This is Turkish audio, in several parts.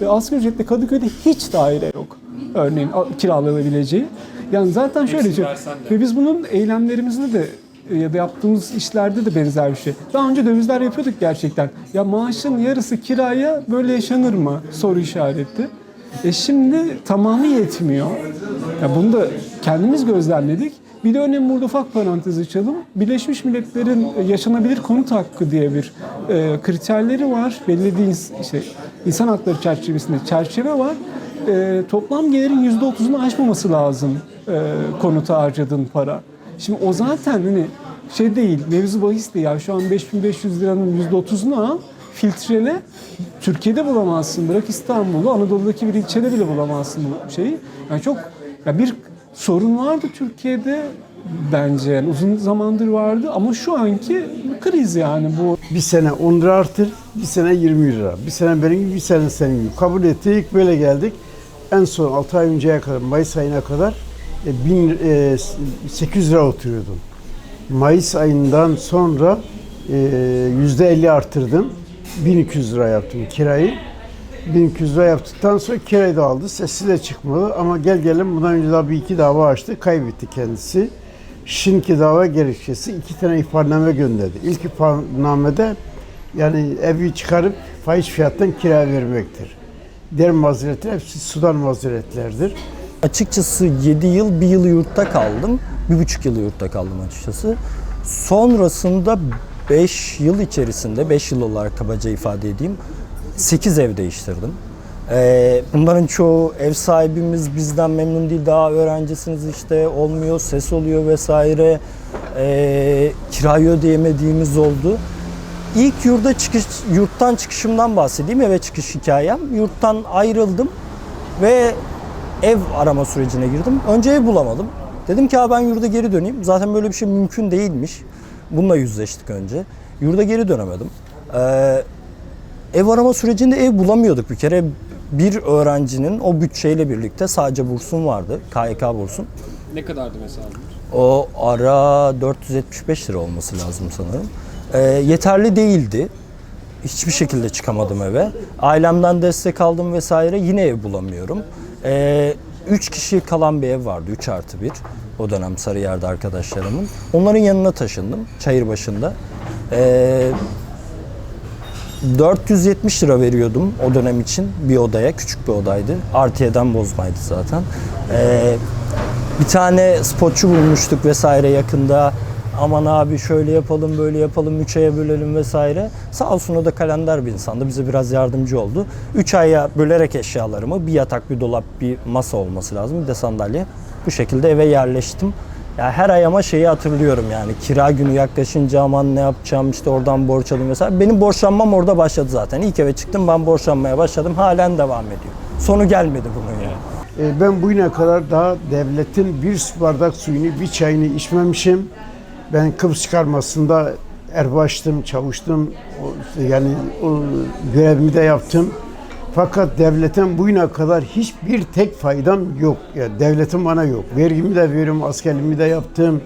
Ve asgari ücretle Kadıköy'de hiç daire yok. Örneğin kiralanabileceği. Yani zaten şöyle şey. Ve biz bunun eylemlerimizde de e, ya da yaptığımız işlerde de benzer bir şey. Daha önce dövizler yapıyorduk gerçekten. Ya maaşın yarısı kiraya böyle yaşanır mı? Soru işareti. E şimdi tamamı yetmiyor. Ya bunu da kendimiz gözlemledik. Bir de önemli burada ufak parantez açalım. Birleşmiş Milletler'in yaşanabilir konut hakkı diye bir e, kriterleri var. Belirlediği işte, insan hakları çerçevesinde çerçeve var. E, toplam gelirin %30'unu aşmaması lazım e, konuta harcadığın para. Şimdi o zaten hani şey değil, mevzu bahis değil. Yani şu an 5500 liranın %30'unu al, filtrele. Türkiye'de bulamazsın. Bırak İstanbul'u, Anadolu'daki bir ilçede bile bulamazsın bu şeyi. Yani çok ya bir sorun vardı Türkiye'de bence. Yani uzun zamandır vardı ama şu anki kriz yani bu. Bir sene 10 lira artır, bir sene 20 lira. Bir sene benim gibi, bir sene senin gibi. Kabul ettik, böyle geldik. En son 6 ay önceye kadar, Mayıs ayına kadar e, bin, e, 800 lira oturuyordum. Mayıs ayından sonra e, %50 artırdım. 1200 lira yaptım kirayı. 1200 lira yaptıktan sonra kirayı da aldı. Sesi de çıkmadı ama gel gelin bundan önce daha bir iki dava açtı. Kaybetti kendisi. Şimdiki dava gerekçesi iki tane ihbarname gönderdi. İlk ihbarnamede yani evi çıkarıp fahiş fiyattan kira vermektir. Diğer mazeretler hepsi sudan mazeretlerdir. Açıkçası 7 yıl, bir yıl yurtta kaldım. Bir buçuk yıl yurtta kaldım açıkçası. Sonrasında 5 yıl içerisinde, 5 yıl olarak kabaca ifade edeyim, 8 ev değiştirdim. Ee, bunların çoğu ev sahibimiz bizden memnun değil, daha öğrencisiniz işte olmuyor, ses oluyor vesaire. Ee, kirayı ödeyemediğimiz oldu. İlk yurda çıkış, yurttan çıkışımdan bahsedeyim, eve çıkış hikayem. Yurttan ayrıldım ve ev arama sürecine girdim. Önce ev bulamadım. Dedim ki "Aa, ben yurda geri döneyim. Zaten böyle bir şey mümkün değilmiş. Bununla yüzleştik önce. Yurda geri dönemedim. Ee, ev arama sürecinde ev bulamıyorduk bir kere. Bir öğrencinin o bütçeyle birlikte sadece bursum vardı. KYK bursum. Ne kadardı mesela? O ara 475 lira olması lazım sanırım. Ee, yeterli değildi. Hiçbir şekilde çıkamadım eve. Ailemden destek aldım vesaire. Yine ev bulamıyorum. Ee, üç kişi kalan bir ev vardı. 3 artı 1. O dönem Sarıyer'de arkadaşlarımın. Onların yanına taşındım. Çayırbaşı'nda. Ee, 470 lira veriyordum o dönem için bir odaya. Küçük bir odaydı. Artıye'den bozmaydı zaten. Ee, bir tane spotçu bulmuştuk vesaire yakında. Aman abi şöyle yapalım böyle yapalım üç aya bölelim vesaire. Sağ olsun o da kalender bir insandı. Bize biraz yardımcı oldu. Üç aya bölerek eşyalarımı bir yatak bir dolap bir masa olması lazım bir de sandalye. Bu şekilde eve yerleştim. Ya her ay ama şeyi hatırlıyorum yani kira günü yaklaşınca aman ne yapacağım işte oradan borç alayım vesaire. Benim borçlanmam orada başladı zaten. İlk eve çıktım ben borçlanmaya başladım. Halen devam ediyor. Sonu gelmedi bunun yani. E, Ben bugüne kadar daha devletin bir su bardak suyunu, bir çayını içmemişim. Ben Kıbrıs çıkarmasında erbaştım, çavuştum. O- Yani o görevimi de yaptım. Fakat devletin bugüne kadar hiçbir tek faydam yok. Yani devletin bana yok. Vergimi de veriyorum, askerliğimi de yaptım.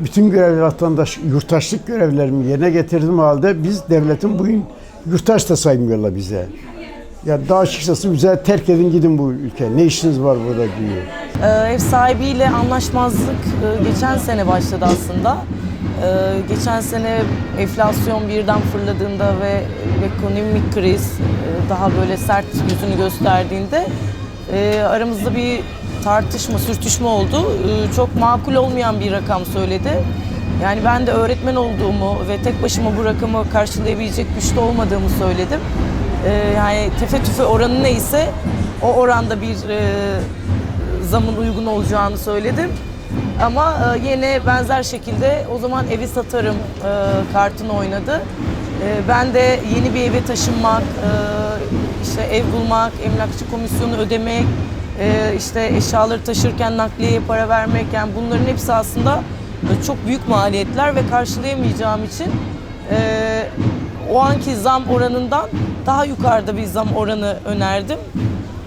Bütün görev vatandaş, yurttaşlık görevlerimi yerine getirdim halde biz devletin bugün yurttaş da saymıyorlar bize. Ya daha açıkçası bize terk edin gidin bu ülke. Ne işiniz var burada diyor. Ee, ev sahibiyle anlaşmazlık e, geçen sene başladı aslında. Ee, geçen sene enflasyon birden fırladığında ve ekonomik kriz e, daha böyle sert yüzünü gösterdiğinde e, aramızda bir tartışma, sürtüşme oldu. Ee, çok makul olmayan bir rakam söyledi. Yani ben de öğretmen olduğumu ve tek başıma bu rakamı karşılayabilecek güçte olmadığımı söyledim. Ee, yani tefe tüfe oranı neyse o oranda bir e, zamın uygun olacağını söyledim. Ama e, yine benzer şekilde o zaman evi satarım e, kartını oynadı. E, ben de yeni bir eve taşınmak, e, işte ev bulmak, emlakçı komisyonu ödemek, e, işte eşyaları taşırken nakliyeye para vermek yani bunların hepsi aslında e, çok büyük maliyetler ve karşılayamayacağım için e, o anki zam oranından daha yukarıda bir zam oranı önerdim.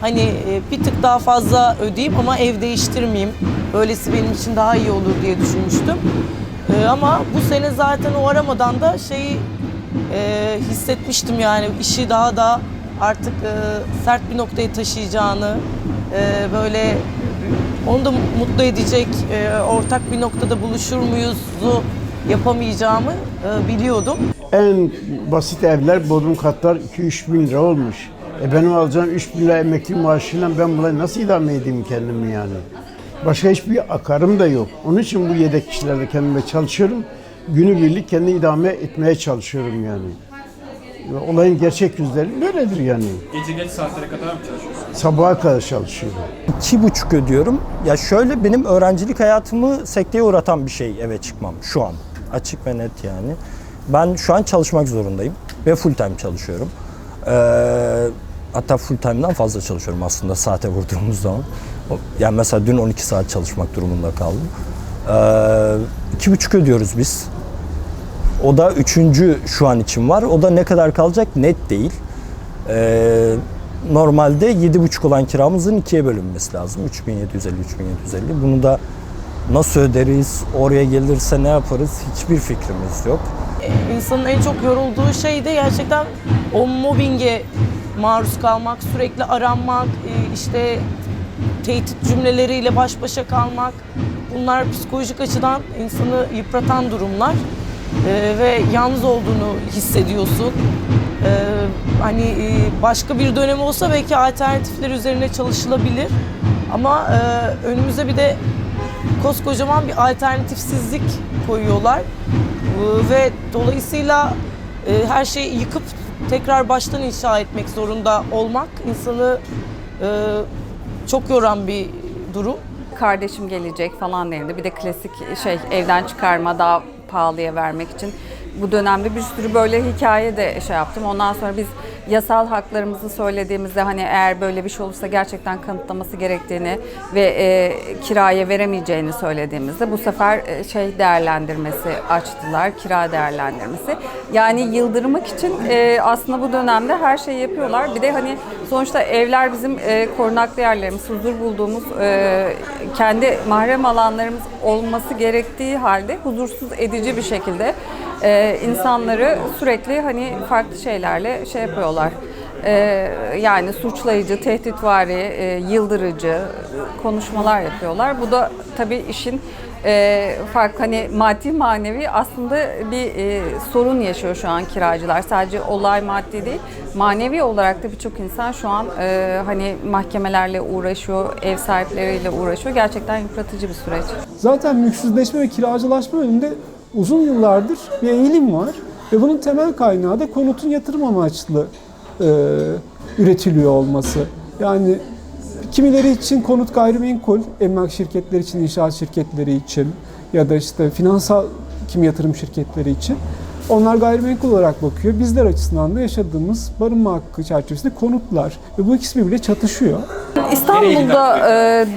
Hani e, bir tık daha fazla ödeyeyim ama ev değiştirmeyeyim. Böylesi benim için daha iyi olur diye düşünmüştüm. E, ama bu sene zaten o aramadan da şeyi e, hissetmiştim yani işi daha da artık e, sert bir noktaya taşıyacağını, e, böyle onu da mutlu edecek e, ortak bir noktada buluşur muyuz'u yapamayacağımı e, biliyordum. En basit evler bodrum katlar 2-3 bin lira olmuş. E benim alacağım 3 bin lira emekli maaşıyla ben burayı nasıl idame edeyim kendimi yani? Başka hiçbir akarım da yok. Onun için bu yedek kişilerle kendime çalışıyorum. Günübirlik kendi idame etmeye çalışıyorum yani. Olayın gerçek yüzleri böyledir yani. Gece geç saatlere kadar mı çalışıyorsun? Sabaha kadar çalışıyorum. İki buçuk ödüyorum. Ya şöyle benim öğrencilik hayatımı sekteye uğratan bir şey eve çıkmam şu an. Açık ve net yani. Ben şu an çalışmak zorundayım ve full time çalışıyorum. Ee, hatta full time'dan fazla çalışıyorum aslında saate vurduğumuz zaman. Yani mesela dün 12 saat çalışmak durumunda kaldım. Ee, iki buçuk ödüyoruz biz. O da üçüncü şu an için var. O da ne kadar kalacak net değil. Ee, normalde 7,5 olan kiramızın ikiye bölünmesi lazım. 3750 3750. Bunu da nasıl öderiz? Oraya gelirse ne yaparız? Hiçbir fikrimiz yok. İnsanın en çok yorulduğu şey de gerçekten o mobbinge maruz kalmak, sürekli aranmak, e, işte tehdit cümleleriyle baş başa kalmak. Bunlar psikolojik açıdan insanı yıpratan durumlar E, ve yalnız olduğunu hissediyorsun. E, hani başka bir dönem olsa belki alternatifler üzerine çalışılabilir. Ama önümüze bir de koskocaman bir alternatifsizlik koyuyorlar. Ve dolayısıyla her şeyi yıkıp tekrar baştan inşa etmek zorunda olmak insanı e, çok yoran bir durum. kardeşim gelecek falan denildi. Bir de klasik şey evden çıkarma daha pahalıya vermek için. Bu dönemde bir sürü böyle hikaye de şey yaptım. Ondan sonra biz yasal haklarımızı söylediğimizde hani eğer böyle bir şey olursa gerçekten kanıtlaması gerektiğini ve e, kiraya veremeyeceğini söylediğimizde bu sefer e, şey değerlendirmesi açtılar, kira değerlendirmesi. Yani yıldırmak için e, aslında bu dönemde her şeyi yapıyorlar. Bir de hani sonuçta evler bizim e, korunaklı yerlerimiz, huzur bulduğumuz e, kendi mahrem alanlarımız olması gerektiği halde huzursuz edici bir şekilde e, insanları sürekli hani farklı şeylerle şey yapıyorlar. E, yani suçlayıcı, tehditvari, e, yıldırıcı konuşmalar yapıyorlar. Bu da tabii işin e, fark hani maddi manevi aslında bir e, sorun yaşıyor şu an kiracılar. Sadece olay maddi değil, manevi olarak da birçok insan şu an e, hani mahkemelerle uğraşıyor, ev sahipleriyle uğraşıyor. Gerçekten yıpratıcı bir süreç. Zaten mülksüzleşme ve kiracılaşma önünde uzun yıllardır bir eğilim var. Ve bunun temel kaynağı da konutun yatırım amaçlı e, üretiliyor olması. Yani kimileri için konut gayrimenkul, emlak şirketleri için, inşaat şirketleri için ya da işte finansal kim yatırım şirketleri için. Onlar gayrimenkul olarak bakıyor. Bizler açısından da yaşadığımız barınma hakkı çerçevesinde konutlar. Ve bu ikisi birbiriyle çatışıyor. İstanbul'da e,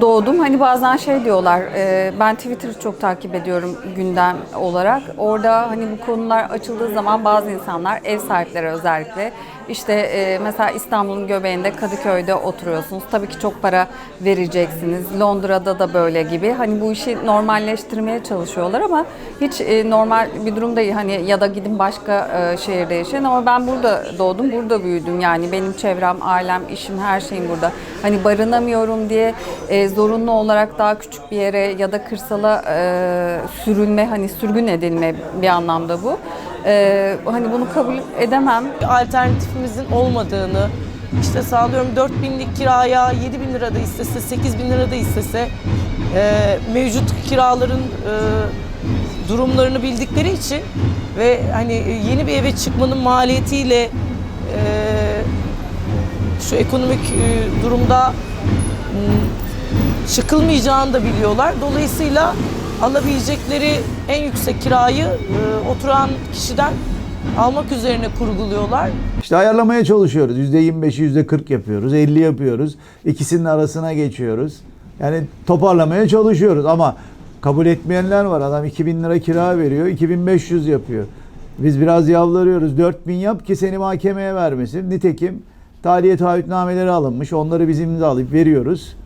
doğdum. Hani bazen şey diyorlar, e, ben Twitter'ı çok takip ediyorum gündem olarak. Orada hani bu konular açıldığı zaman bazı insanlar, ev sahipleri özellikle, işte e, mesela İstanbul'un göbeğinde Kadıköy'de oturuyorsunuz. Tabii ki çok para vereceksiniz. Londra'da da böyle gibi. Hani bu işi normalleştirmeye çalışıyorlar ama hiç e, normal bir durum değil. Hani ya da gidin başka e, şehirde yaşayın ama ben burada doğdum, burada büyüdüm. Yani benim çevrem, ailem, işim, her şeyim burada. Hani barınamıyorum diye e, zorunlu olarak daha küçük bir yere ya da kırsala e, sürülme, hani sürgün edilme bir anlamda bu. E, hani bunu kabul edemem. Alternatifimizin olmadığını, işte sağlıyorum 4 binlik kiraya 7 bin lira da istese, 8 bin lira da istese e, mevcut kiraların e, durumlarını bildikleri için ve hani yeni bir eve çıkmanın maliyetiyle e, şu ekonomik e, durumda çıkılmayacağını da biliyorlar. Dolayısıyla alabilecekleri en yüksek kirayı e, oturan kişiden almak üzerine kurguluyorlar. İşte ayarlamaya çalışıyoruz. %25'i %40 yapıyoruz. 50 yapıyoruz. İkisinin arasına geçiyoruz. Yani toparlamaya çalışıyoruz ama kabul etmeyenler var. Adam 2000 lira kira veriyor. 2500 yapıyor. Biz biraz yavlarıyoruz. 4000 yap ki seni mahkemeye vermesin. Nitekim tahliye taahhütnameleri alınmış. Onları bizim imzalayıp veriyoruz.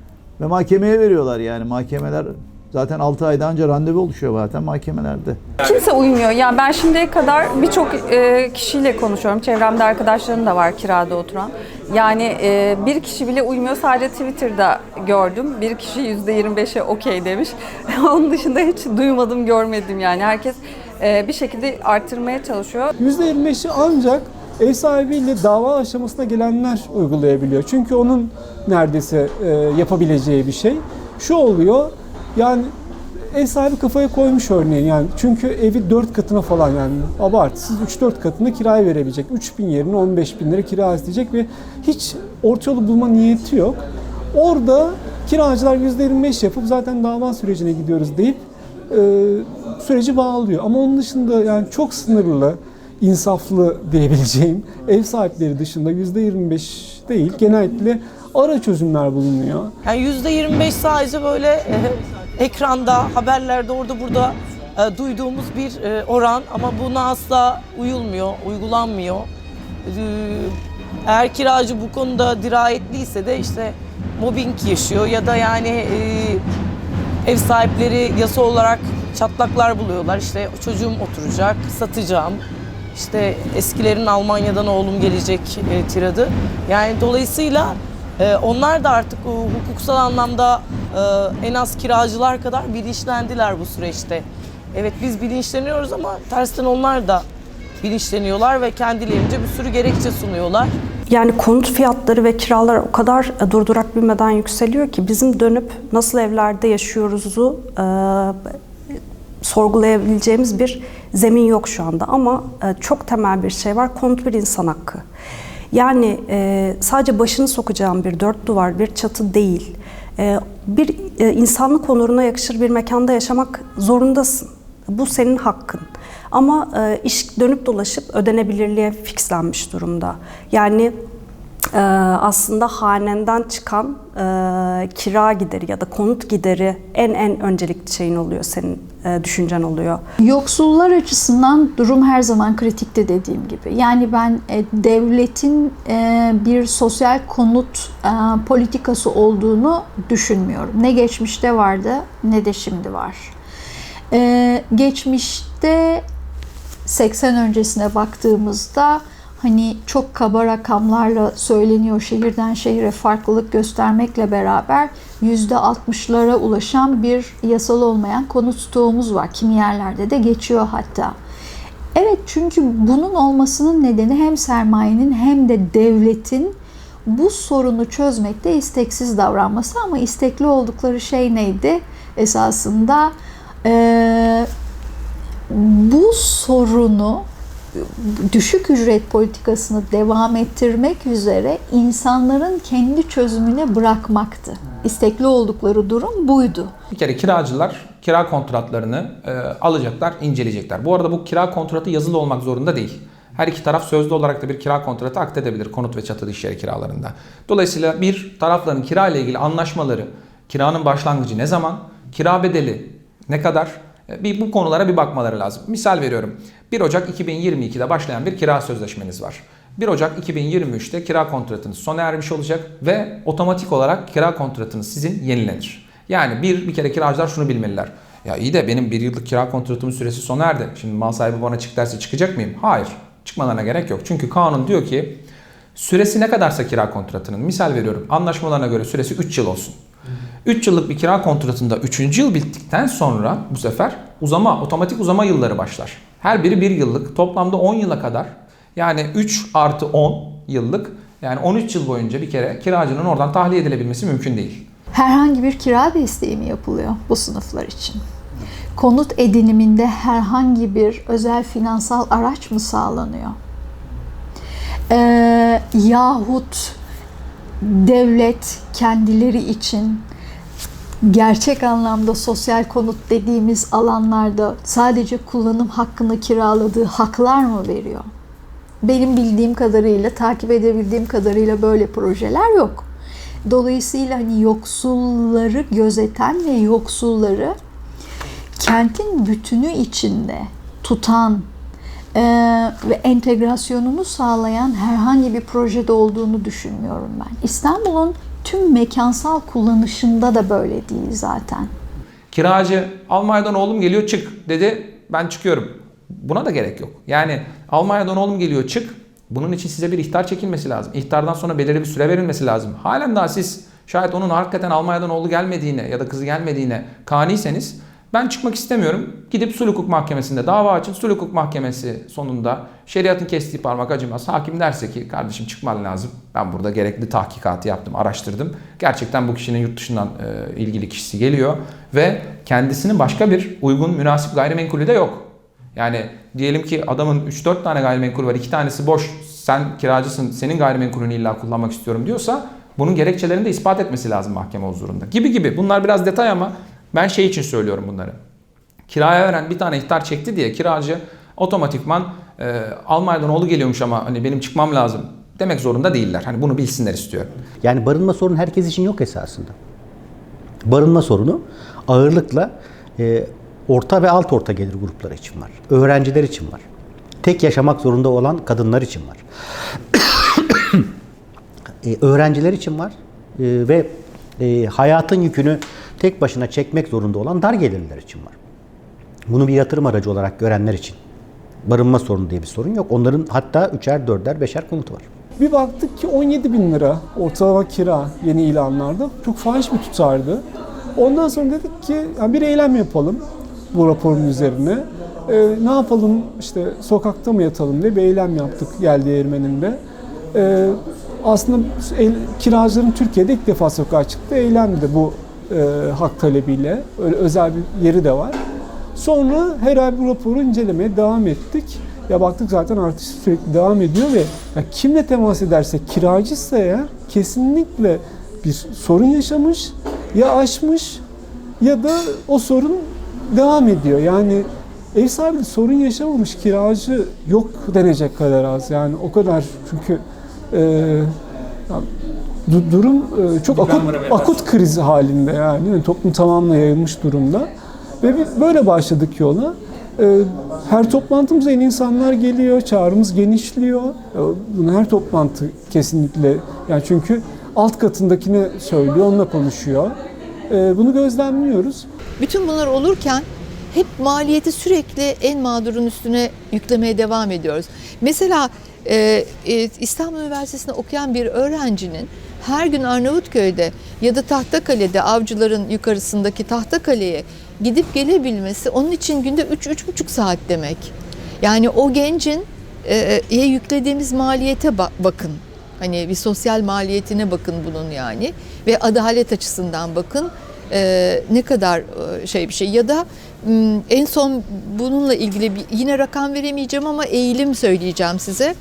Ve mahkemeye veriyorlar yani. Mahkemeler Zaten 6 ayda önce randevu oluşuyor zaten mahkemelerde. Kimse uymuyor. Yani ben şimdiye kadar birçok e, kişiyle konuşuyorum. Çevremde arkadaşlarım da var kirada oturan. Yani e, bir kişi bile uymuyor. Sadece Twitter'da gördüm. Bir kişi %25'e okey demiş. Onun dışında hiç duymadım, görmedim yani. Herkes e, bir şekilde arttırmaya çalışıyor. %25'i ancak ev sahibiyle dava aşamasına gelenler uygulayabiliyor. Çünkü onun neredeyse e, yapabileceği bir şey. Şu oluyor yani ev sahibi kafaya koymuş örneğin yani çünkü evi 4 katına falan yani abartısız 3-4 katına kiraya verebilecek. 3 bin yerine 15 bin lira kira isteyecek ve hiç orta yolu bulma niyeti yok. Orada kiracılar %25 yapıp zaten dava sürecine gidiyoruz deyip e, süreci bağlıyor. Ama onun dışında yani çok sınırlı, insaflı diyebileceğim ev sahipleri dışında %25 değil genellikle ara çözümler bulunuyor. Yani %25 sadece böyle e, ekranda, haberlerde orada burada e, duyduğumuz bir e, oran ama buna asla uyulmuyor, uygulanmıyor. E, eğer kiracı bu konuda dirayetliyse de işte mobbing yaşıyor ya da yani e, ev sahipleri yasa olarak çatlaklar buluyorlar. İşte çocuğum oturacak, satacağım. İşte eskilerin Almanya'dan oğlum gelecek e, tiradı. Yani dolayısıyla e, onlar da artık o hukuksal anlamda e, en az kiracılar kadar bilinçlendiler bu süreçte. Evet biz bilinçleniyoruz ama tersten onlar da bilinçleniyorlar ve kendilerince bir sürü gerekçe sunuyorlar. Yani konut fiyatları ve kiralar o kadar e, durdurak bilmeden yükseliyor ki bizim dönüp nasıl evlerde yaşıyoruzu e, sorgulayabileceğimiz bir zemin yok şu anda. Ama e, çok temel bir şey var. Konut bir insan hakkı. Yani e, sadece başını sokacağın bir dört duvar, bir çatı değil. E, bir e, insanlık onuruna yakışır bir mekanda yaşamak zorundasın. Bu senin hakkın. Ama e, iş dönüp dolaşıp ödenebilirliğe fixlenmiş durumda. Yani e, aslında hanenden çıkan e, kira gideri ya da konut gideri en en öncelikli şeyin oluyor, senin e, düşüncen oluyor. Yoksullar açısından durum her zaman kritikte dediğim gibi. Yani ben e, devletin bir sosyal konut politikası olduğunu düşünmüyorum. Ne geçmişte vardı ne de şimdi var. Geçmişte 80 öncesine baktığımızda hani çok kaba rakamlarla söyleniyor şehirden şehire farklılık göstermekle beraber %60'lara ulaşan bir yasal olmayan konut stoğumuz var. Kimi yerlerde de geçiyor hatta. Evet çünkü bunun olmasının nedeni hem sermayenin hem de devletin bu sorunu çözmekte isteksiz davranması ama istekli oldukları şey neydi? Esasında eee bu sorunu düşük ücret politikasını devam ettirmek üzere insanların kendi çözümüne bırakmaktı. İstekli oldukları durum buydu. Bir kere kiracılar kira kontratlarını e, alacaklar, inceleyecekler. Bu arada bu kira kontratı yazılı olmak zorunda değil. Her iki taraf sözlü olarak da bir kira kontratı akdedebilir konut ve çatılı iş yeri kiralarında. Dolayısıyla bir tarafların kira ile ilgili anlaşmaları, kiranın başlangıcı ne zaman, kira bedeli ne kadar, bir bu konulara bir bakmaları lazım. Misal veriyorum. 1 Ocak 2022'de başlayan bir kira sözleşmeniz var. 1 Ocak 2023'te kira kontratınız sona ermiş olacak ve otomatik olarak kira kontratınız sizin yenilenir. Yani bir, bir kere kiracılar şunu bilmeliler. Ya iyi de benim bir yıllık kira kontratımın süresi sona erdi. Şimdi mal sahibi bana çık derse çıkacak mıyım? Hayır. Çıkmalarına gerek yok. Çünkü kanun diyor ki süresi ne kadarsa kira kontratının misal veriyorum anlaşmalarına göre süresi 3 yıl olsun. 3 yıllık bir kira kontratında 3. yıl bittikten sonra bu sefer uzama, otomatik uzama yılları başlar. Her biri 1 yıllık, toplamda 10 yıla kadar yani 3 artı 10 yıllık yani 13 yıl boyunca bir kere kiracının oradan tahliye edilebilmesi mümkün değil. Herhangi bir kira desteği mi yapılıyor bu sınıflar için? Konut ediniminde herhangi bir özel finansal araç mı sağlanıyor? Ee, yahut devlet kendileri için gerçek anlamda sosyal konut dediğimiz alanlarda sadece kullanım hakkını kiraladığı haklar mı veriyor? Benim bildiğim kadarıyla, takip edebildiğim kadarıyla böyle projeler yok. Dolayısıyla hani yoksulları gözeten ve yoksulları kentin bütünü içinde tutan e, ve entegrasyonunu sağlayan herhangi bir projede olduğunu düşünmüyorum ben. İstanbul'un tüm mekansal kullanışında da böyle değil zaten. Kiracı Almanya'dan oğlum geliyor çık dedi ben çıkıyorum. Buna da gerek yok. Yani Almanya'dan oğlum geliyor çık. Bunun için size bir ihtar çekilmesi lazım. İhtardan sonra belirli bir süre verilmesi lazım. Halen daha siz şayet onun hakikaten Almanya'dan oğlu gelmediğine ya da kızı gelmediğine kaniyseniz ben çıkmak istemiyorum. Gidip sulh hukuk mahkemesinde dava açın. Sulh hukuk mahkemesi sonunda şeriatın kestiği parmak acımaz. Hakim derse ki kardeşim çıkman lazım. Ben burada gerekli tahkikatı yaptım, araştırdım. Gerçekten bu kişinin yurt dışından e, ilgili kişisi geliyor ve kendisinin başka bir uygun, münasip gayrimenkulü de yok. Yani diyelim ki adamın 3-4 tane gayrimenkul var, 2 tanesi boş. Sen kiracısın, senin gayrimenkulünü illa kullanmak istiyorum diyorsa bunun gerekçelerini de ispat etmesi lazım mahkeme huzurunda. Gibi gibi. Bunlar biraz detay ama ben şey için söylüyorum bunları. Kiraya veren bir tane ihtar çekti diye kiracı otomatikman e, Almanya'dan oğlu geliyormuş ama hani benim çıkmam lazım demek zorunda değiller. Hani bunu bilsinler istiyorum. Yani barınma sorunu herkes için yok esasında. Barınma sorunu ağırlıkla e, orta ve alt orta gelir grupları için var. Öğrenciler için var. Tek yaşamak zorunda olan kadınlar için var. E, öğrenciler için var. E, ve e, hayatın yükünü tek başına çekmek zorunda olan dar gelirliler için var. Bunu bir yatırım aracı olarak görenler için barınma sorunu diye bir sorun yok. Onların hatta üçer, dörder, beşer konutu var. Bir baktık ki 17 bin lira ortalama kira yeni ilanlarda. Çok fahiş bir tutardı. Ondan sonra dedik ki yani bir eylem yapalım bu raporun üzerine. Ee, ne yapalım işte sokakta mı yatalım diye bir eylem yaptık Yel Değirmeni'nde. Ee, aslında el, kiracıların Türkiye'de ilk defa sokağa çıktı eylemdi bu e, hak talebiyle. Öyle özel bir yeri de var. Sonra her ay bu raporu incelemeye devam ettik. Ya baktık zaten artış sürekli devam ediyor ve ya kimle temas ederse kiracıysa eğer kesinlikle bir sorun yaşamış ya aşmış ya da o sorun devam ediyor. Yani ev sahibi sorun yaşamamış kiracı yok denecek kadar az. Yani o kadar çünkü e, du- durum e, çok akut, akut kriz halinde yani. yani toplum tamamına yayılmış durumda. Ve biz böyle başladık yola. Ee, Her toplantımıza yeni insanlar geliyor, çağrımız genişliyor. Ee, Bunu her toplantı kesinlikle, yani çünkü alt katındakini söylüyor, onunla konuşuyor. Ee, Bunu gözlemliyoruz. Bütün bunlar olurken hep maliyeti sürekli en mağdurun üstüne yüklemeye devam ediyoruz. Mesela e, e, İstanbul Üniversitesi'nde okuyan bir öğrencinin her gün Arnavutköy'de ya da Tahtakale'de avcıların yukarısındaki Tahtakale'ye gidip gelebilmesi onun için günde 3-3,5 saat demek. Yani o gencin e, e, yüklediğimiz maliyete ba- bakın. Hani bir sosyal maliyetine bakın bunun yani ve adalet açısından bakın e, ne kadar e, şey bir şey ya da en son bununla ilgili bir, yine rakam veremeyeceğim ama eğilim söyleyeceğim size.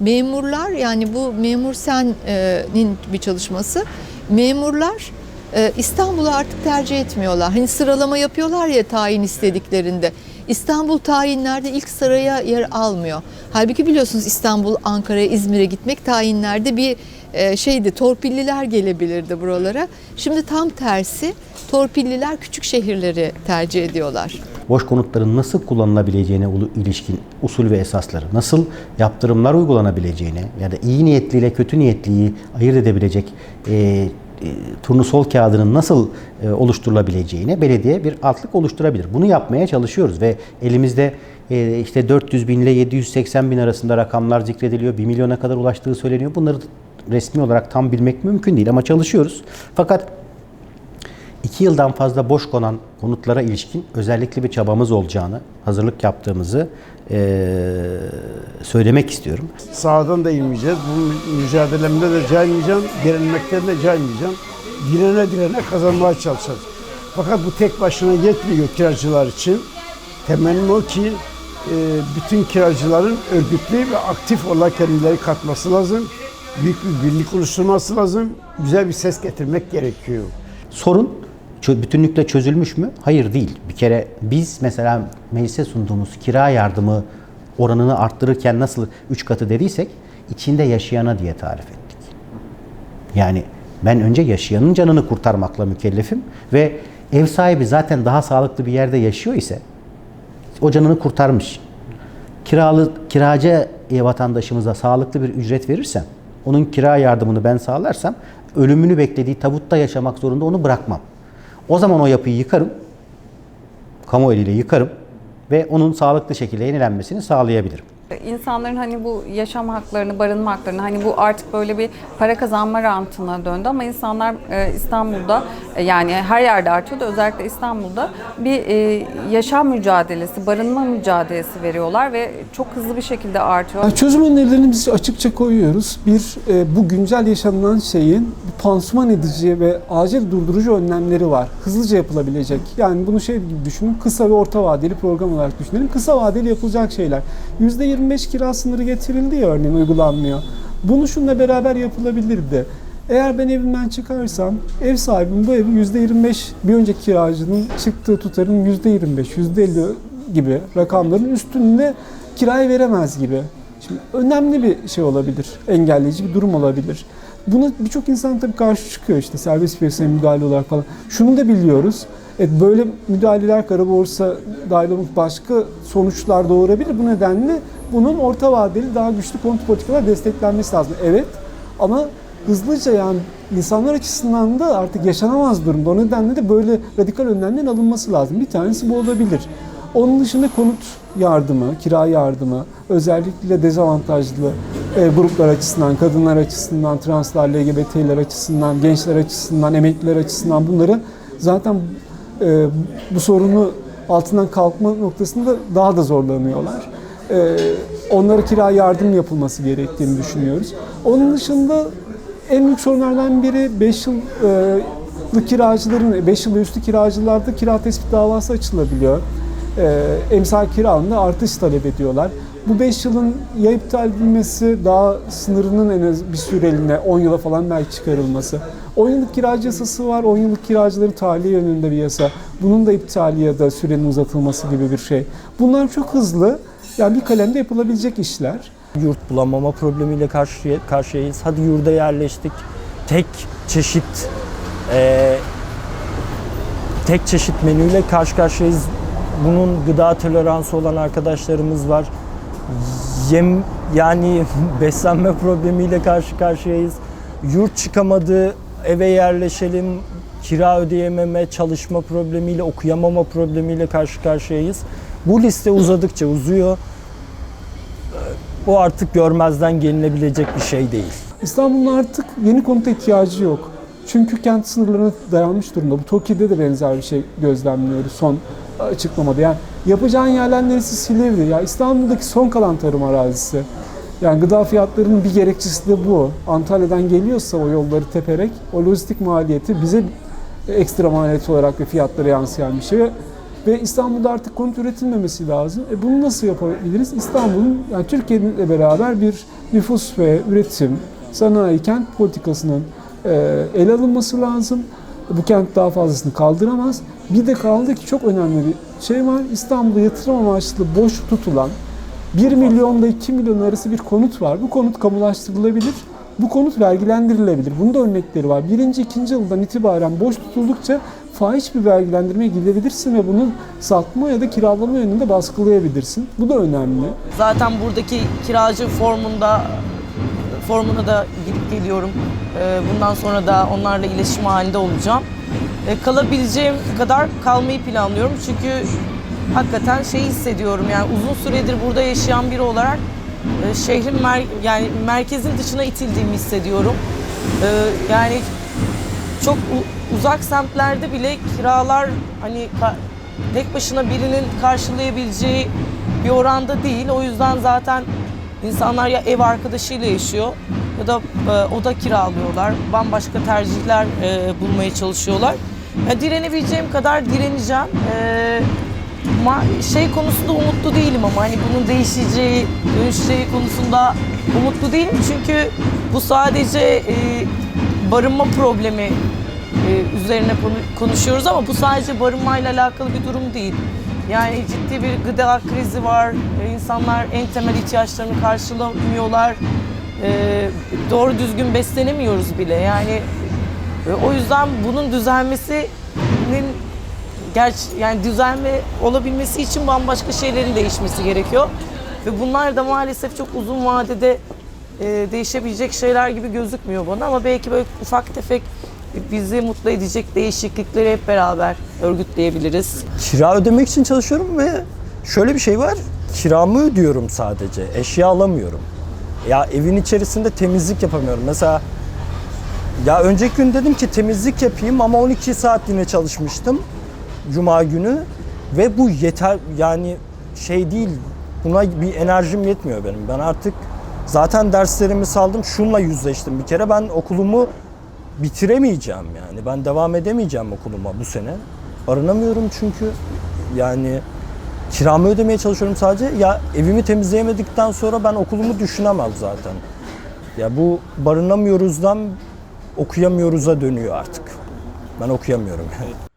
Memurlar yani bu Memur Sen'in bir çalışması. Memurlar e, İstanbul'u artık tercih etmiyorlar. Hani sıralama yapıyorlar ya tayin istediklerinde. İstanbul tayinlerde ilk sıraya yer almıyor. Halbuki biliyorsunuz İstanbul, Ankara, İzmir'e gitmek tayinlerde bir e, şeydi, torpilliler gelebilirdi buralara. Şimdi tam tersi, torpilliler küçük şehirleri tercih ediyorlar. Boş konutların nasıl kullanılabileceğine ilişkin usul ve esasları, nasıl yaptırımlar uygulanabileceğine ya da iyi niyetliyle kötü niyetliyi ayırt edebilecek e, e, turnusol kağıdının nasıl e, oluşturulabileceğine belediye bir altlık oluşturabilir. Bunu yapmaya çalışıyoruz ve elimizde e, işte 400 bin ile 780 bin arasında rakamlar zikrediliyor. 1 milyona kadar ulaştığı söyleniyor. Bunları resmi olarak tam bilmek mümkün değil ama çalışıyoruz. Fakat iki yıldan fazla boş konan konutlara ilişkin özellikle bir çabamız olacağını, hazırlık yaptığımızı eee, söylemek istiyorum. Sağdan da inmeyeceğiz. Bu mücadelemde de caymeyeceğim, direnmekten de caymeyeceğim. Direne direne kazanmaya çalışacağız. Fakat bu tek başına yetmiyor kiracılar için. Temennim o ki e, bütün kiracıların örgütlü ve aktif olarak kendileri katması lazım. Büyük bir birlik oluşturması lazım. Güzel bir ses getirmek gerekiyor. Sorun bütünlükle çözülmüş mü? Hayır değil. Bir kere biz mesela meclise sunduğumuz kira yardımı oranını arttırırken nasıl 3 katı dediysek içinde yaşayana diye tarif ettik. Yani ben önce yaşayanın canını kurtarmakla mükellefim ve ev sahibi zaten daha sağlıklı bir yerde yaşıyor ise o canını kurtarmış. Kiralı kiracı vatandaşımıza sağlıklı bir ücret verirsem, onun kira yardımını ben sağlarsam ölümünü beklediği tabutta yaşamak zorunda onu bırakmam. O zaman o yapıyı yıkarım. Kamu eliyle yıkarım ve onun sağlıklı şekilde yenilenmesini sağlayabilirim. İnsanların hani bu yaşam haklarını, barınma haklarını hani bu artık böyle bir para kazanma rantına döndü ama insanlar e, İstanbul'da e, yani her yerde artıyor da özellikle İstanbul'da bir e, yaşam mücadelesi, barınma mücadelesi veriyorlar ve çok hızlı bir şekilde artıyor. Çözüm önerilerini biz açıkça koyuyoruz. Bir, bu güncel yaşanılan şeyin pansuman edici ve acil durdurucu önlemleri var. Hızlıca yapılabilecek. Yani bunu şey gibi düşünün, kısa ve orta vadeli program olarak düşünelim. Kısa vadeli yapılacak şeyler. %25 kira sınırı getirildi ya örneğin uygulanmıyor. Bunu şununla beraber yapılabilirdi. Eğer ben evimden çıkarsam ev sahibim bu evi %25 bir önceki kiracının çıktığı tutarın %25, %50 gibi rakamların üstünde kiraya veremez gibi. Şimdi önemli bir şey olabilir, engelleyici bir durum olabilir. Buna birçok insan tabii karşı çıkıyor işte serbest piyasaya müdahale olarak falan. Şunu da biliyoruz. Evet, böyle müdahaleler kara borsa dahil başka sonuçlar doğurabilir. Bu nedenle bunun orta vadeli daha güçlü konut politikalar desteklenmesi lazım. Evet ama hızlıca yani insanlar açısından da artık yaşanamaz durumda. O nedenle de böyle radikal önlemlerin alınması lazım. Bir tanesi bu olabilir. Onun dışında konut yardımı, kira yardımı, özellikle dezavantajlı e, gruplar açısından, kadınlar açısından, translar, LGBT'ler açısından, gençler açısından, emekliler açısından bunları zaten e, bu sorunu altından kalkma noktasında daha da zorlanıyorlar. E, onlara kira yardım yapılması gerektiğini düşünüyoruz. Onun dışında en büyük sorunlardan biri 5 yıllık kiracıların, 5 yıl üstü kiracılarda kira tespit davası açılabiliyor. Ee, emsal kiralığında artış talep ediyorlar. Bu 5 yılın ya iptal edilmesi, daha sınırının en az bir süreliğine 10 yıla falan belki çıkarılması. 10 yıllık kiracı yasası var, 10 yıllık kiracıları tahliye yönünde bir yasa. Bunun da iptali ya da sürenin uzatılması gibi bir şey. Bunlar çok hızlı, yani bir kalemde yapılabilecek işler. Yurt bulamama problemiyle karşı, karşıyayız. Hadi yurda yerleştik. Tek çeşit eee, tek çeşit menüyle karşı karşıyayız. Bunun gıda toleransı olan arkadaşlarımız var. Yem yani beslenme problemiyle karşı karşıyayız. Yurt çıkamadı, eve yerleşelim, kira ödeyememe, çalışma problemiyle, okuyamama problemiyle karşı karşıyayız. Bu liste uzadıkça uzuyor. Bu artık görmezden gelinebilecek bir şey değil. İstanbul'un artık yeni konuta ihtiyacı yok. Çünkü kent sınırlarına dayanmış durumda. Bu Tokyo'da da benzer bir şey gözlemliyoruz son açıklamada. Yani yapacağın yerler neresi Silivri. Ya İstanbul'daki son kalan tarım arazisi. Yani gıda fiyatlarının bir gerekçesi de bu. Antalya'dan geliyorsa o yolları teperek o lojistik maliyeti bize ekstra maliyet olarak ve fiyatlara yansıyan bir şey. Ve İstanbul'da artık konut üretilmemesi lazım. E bunu nasıl yapabiliriz? İstanbul'un yani Türkiye'yle beraber bir nüfus ve üretim, sanayi, kent politikasının e, ele alınması lazım. Bu kent daha fazlasını kaldıramaz. Bir de kaldı ki çok önemli bir şey var. İstanbul'da yatırım amaçlı boş tutulan 1 milyonla 2 milyon arası bir konut var. Bu konut kamulaştırılabilir. Bu konut vergilendirilebilir. Bunun da örnekleri var. Birinci, ikinci yıldan itibaren boş tutuldukça fahiş bir vergilendirmeye gidebilirsin ve bunu satma ya da kiralama yönünde baskılayabilirsin. Bu da önemli. Zaten buradaki kiracı formunda formuna da gidip geliyorum. Ee, Bundan sonra da onlarla iletişim halinde olacağım. Ee, Kalabileceğim kadar kalmayı planlıyorum. Çünkü hakikaten şey hissediyorum yani uzun süredir burada yaşayan biri olarak e, şehrin mer- yani merkezin dışına itildiğimi hissediyorum. Ee, Yani çok uzak semtlerde bile kiralar hani tek başına birinin karşılayabileceği bir oranda değil. O yüzden zaten insanlar ya ev arkadaşıyla yaşıyor ya da e, oda kiralıyorlar. Bambaşka tercihler e, bulmaya çalışıyorlar. Ya direnebileceğim kadar direneceğim. E, ma- şey konusunda umutlu değilim ama hani bunun değişeceği, dönüşeceği konusunda umutlu değilim. Çünkü bu sadece e, barınma problemi üzerine konu- konuşuyoruz ama bu sadece barınmayla alakalı bir durum değil. Yani ciddi bir gıda krizi var. E, İnsanlar en temel ihtiyaçlarını karşılamıyorlar. E, doğru düzgün beslenemiyoruz bile. Yani e, o yüzden bunun düzelmesinin gerçi yani düzelme olabilmesi için bambaşka şeylerin değişmesi gerekiyor. Ve bunlar da maalesef çok uzun vadede e, değişebilecek şeyler gibi gözükmüyor bana ama belki böyle ufak tefek bizi mutlu edecek değişiklikleri hep beraber örgütleyebiliriz. Kira ödemek için çalışıyorum ve şöyle bir şey var. Kiramı ödüyorum sadece. Eşya alamıyorum. Ya evin içerisinde temizlik yapamıyorum. Mesela ya önceki gün dedim ki temizlik yapayım ama 12 saat yine çalışmıştım. Cuma günü ve bu yeter yani şey değil. Buna bir enerjim yetmiyor benim. Ben artık zaten derslerimi saldım. Şunla yüzleştim bir kere. Ben okulumu bitiremeyeceğim yani. Ben devam edemeyeceğim okuluma bu sene. Barınamıyorum çünkü yani kiramı ödemeye çalışıyorum sadece. Ya evimi temizleyemedikten sonra ben okulumu düşünemem zaten. Ya bu barınamıyoruzdan okuyamıyoruz'a dönüyor artık. Ben okuyamıyorum yani.